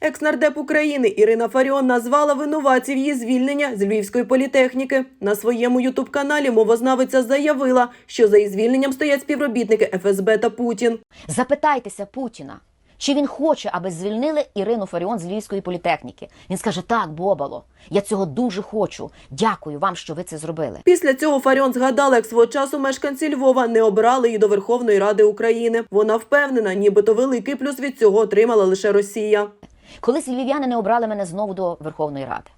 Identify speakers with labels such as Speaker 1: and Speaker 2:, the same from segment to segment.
Speaker 1: Екснардеп України Ірина Фаріон назвала винуватців її звільнення з Львівської політехніки. На своєму ютуб-каналі мовознавиця заявила, що за її звільненням стоять співробітники ФСБ та Путін.
Speaker 2: Запитайтеся Путіна, чи він хоче, аби звільнили Ірину Фаріон з Львівської політехніки. Він скаже: так, Бобало, я цього дуже хочу. Дякую вам, що ви це зробили.
Speaker 1: Після цього Фаріон згадала, як свого часу мешканці Львова не обрали її до Верховної Ради України. Вона впевнена, нібито великий плюс від цього отримала лише Росія.
Speaker 2: Колись львів'яни не обрали мене знову до Верховної Ради.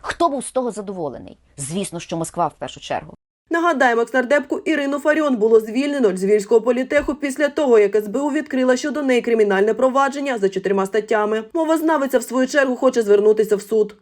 Speaker 2: Хто був з того задоволений? Звісно, що Москва в першу чергу.
Speaker 1: Нагадаємо, екснардепку Ірину Фаріон було звільнено Львівського політеху після того, як СБУ відкрила щодо неї кримінальне провадження за чотирма статтями. Мовознавиця в свою чергу хоче звернутися в суд.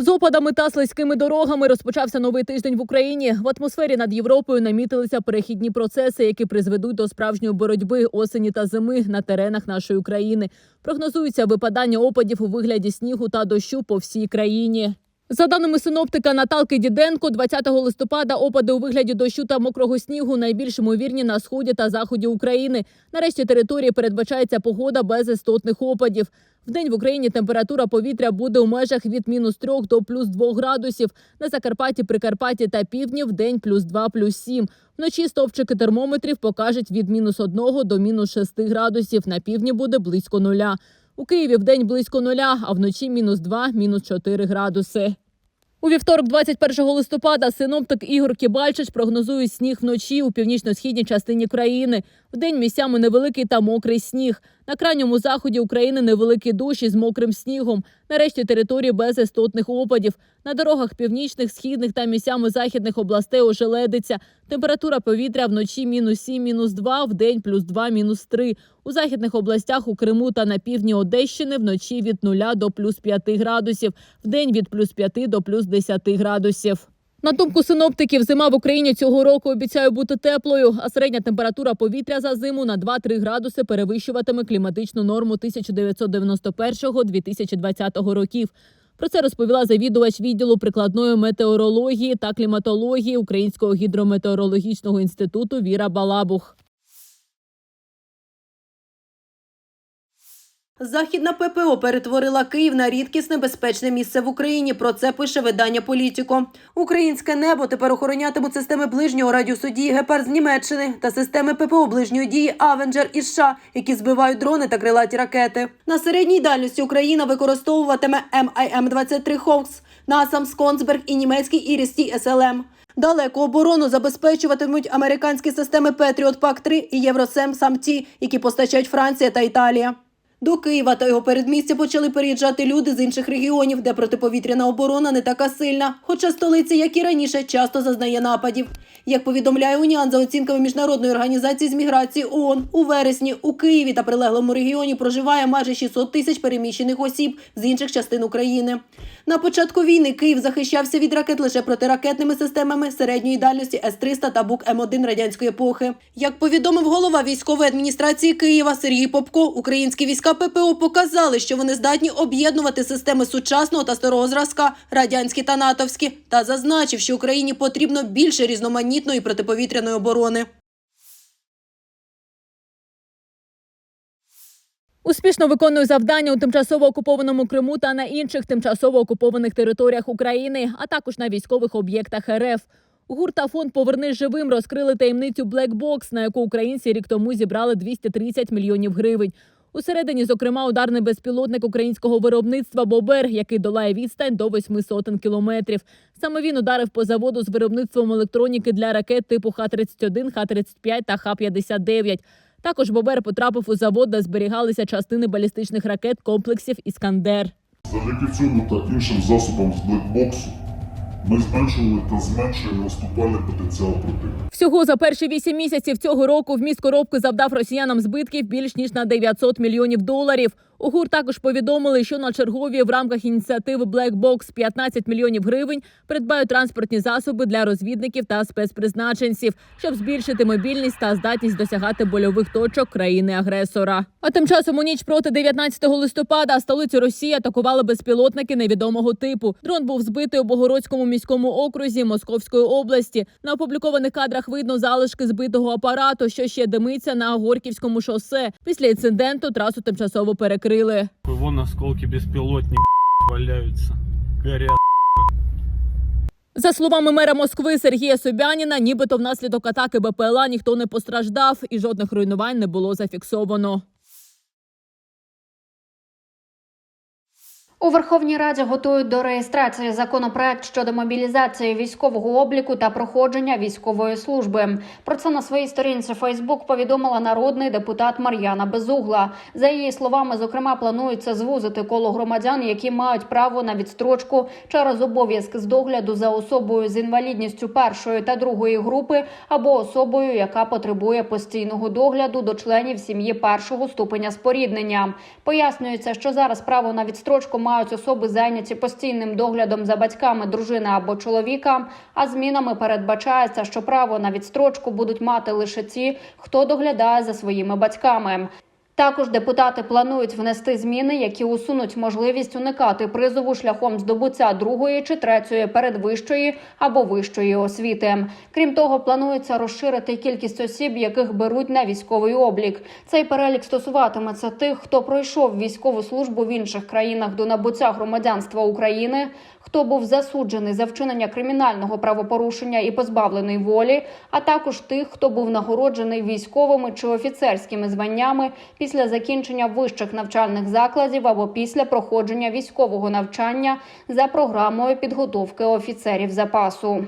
Speaker 3: З опадами та слизькими дорогами розпочався новий тиждень в Україні. В атмосфері над Європою намітилися перехідні процеси, які призведуть до справжньої боротьби осені та зими на теренах нашої України. Прогнозується випадання опадів у вигляді снігу та дощу по всій країні. За даними синоптика Наталки Діденко, 20 листопада опади у вигляді дощу та мокрого снігу найбільш ймовірні на сході та заході України. Нарешті території передбачається погода без істотних опадів. Вдень в Україні температура повітря буде у межах від мінус 3 до плюс 2 градусів. На Закарпатті, Прикарпатті та півдні в день плюс 2, плюс 7. Вночі стовпчики термометрів покажуть від мінус 1 до мінус 6 градусів. На півдні буде близько нуля. У Києві в день близько нуля, а вночі мінус 2, мінус 4 градуси. У вівторок, 21 листопада, синоптик Ігор Кібальчич прогнозує сніг вночі у північно-східній частині країни. Вдень місцями невеликий та мокрий сніг. На крайньому заході України невеликий дощ із мокрим снігом. Нарешті території без істотних опадів. На дорогах північних, східних та місцями західних областей ожеледиться. Температура повітря вночі мінус 7, мінус 2, вдень плюс 2, мінус 3. У західних областях у Криму та на півдні Одещини вночі від 0 до плюс 5 градусів, вдень від плюс 5 до плюс 10 градусів. На думку синоптиків, зима в Україні цього року обіцяє бути теплою, а середня температура повітря за зиму на 2-3 градуси перевищуватиме кліматичну норму 1991-2020 років. Про це розповіла завідувач відділу прикладної метеорології та кліматології Українського гідрометеорологічного інституту Віра Балабух.
Speaker 1: Західна ППО перетворила Київ на рідкісне безпечне місце в Україні. Про це пише видання Політіко. Українське небо тепер охоронятимуть системи ближнього радіусу дії Гепард з Німеччини та системи ППО ближньої дії Авенджер із США, які збивають дрони та крилаті ракети. На середній дальності Україна використовуватиме МIM-23 Хокс, Насам Сконсберг і німецький Ірісті СЛМ. Далеку оборону забезпечуватимуть американські системи Петріот Пак 3 і Євросем Самті, які постачають Франція та Італія. До Києва та його передмістя почали переїжджати люди з інших регіонів, де протиповітряна оборона не така сильна. Хоча столиця, як і раніше, часто зазнає нападів. Як повідомляє Уніан за оцінками міжнародної організації з міграції ООН, у вересні у Києві та прилеглому регіоні проживає майже 600 тисяч переміщених осіб з інших частин України. На початку війни Київ захищався від ракет лише протиракетними системами середньої дальності С-300 та БУК М1 радянської епохи. Як повідомив голова військової адміністрації Києва Сергій Попко, українські війська ППО показали, що вони здатні об'єднувати системи сучасного та старого зразка, радянські та натовські, та зазначив, що Україні потрібно більше різноманітної протиповітряної оборони.
Speaker 3: Успішно виконує завдання у тимчасово окупованому Криму та на інших тимчасово окупованих територіях України, а також на військових об'єктах РФ. ГУР та фонд Повернись живим розкрили таємницю Box, на яку українці рік тому зібрали 230 мільйонів гривень. Усередині, зокрема, ударний безпілотник українського виробництва Бобер, який долає відстань до восьми сотень кілометрів. Саме він ударив по заводу з виробництвом електроніки для ракет типу Х-31, Х-35 та Х-59. Також Бобер потрапив у завод, де зберігалися частини балістичних ракет комплексів Іскандер.
Speaker 4: Завдяки цьому та іншим засобам з блекбоксу ми зменшували та зменшуємо наступальний потенціал противника.
Speaker 3: Всього за перші вісім місяців цього року вміст коробки завдав росіянам збитків більш ніж на 900 мільйонів доларів. У ГУР також повідомили, що на чергові в рамках ініціативи Black Box 15 мільйонів гривень придбають транспортні засоби для розвідників та спецпризначенців, щоб збільшити мобільність та здатність досягати больових точок країни-агресора. А тим часом у ніч проти 19 листопада столицю Росії атакували безпілотники невідомого типу. Дрон був збитий у Богородському міському окрузі Московської області. На опублікованих кадрах видно залишки збитого апарату, що ще димиться на Горківському шосе. Після інциденту трасу тимчасово перекрили.
Speaker 5: Вон осколки беспилотника валяются. Горят.
Speaker 3: За словами мера Москви Сергія Собяніна, нібито внаслідок атаки БПЛА ніхто не постраждав і жодних руйнувань не було зафіксовано.
Speaker 6: У Верховній Раді готують до реєстрації законопроект щодо мобілізації військового обліку та проходження військової служби. Про це на своїй сторінці Фейсбук повідомила народний депутат Мар'яна Безугла. За її словами, зокрема, планується звузити коло громадян, які мають право на відстрочку через обов'язк з догляду за особою з інвалідністю першої та другої групи або особою, яка потребує постійного догляду до членів сім'ї першого ступеня споріднення. Пояснюється, що зараз право на відстрочку мають особи зайняті постійним доглядом за батьками дружини або чоловіка. А змінами передбачається, що право на відстрочку будуть мати лише ті, хто доглядає за своїми батьками. Також депутати планують внести зміни, які усунуть можливість уникати призову шляхом здобуття другої чи третьої передвищої або вищої освіти. Крім того, планується розширити кількість осіб, яких беруть на військовий облік. Цей перелік стосуватиметься тих, хто пройшов військову службу в інших країнах до набуття громадянства України, хто був засуджений за вчинення кримінального правопорушення і позбавлений волі, а також тих, хто був нагороджений військовими чи офіцерськими званнями після закінчення вищих навчальних закладів або після проходження військового навчання за програмою підготовки офіцерів запасу.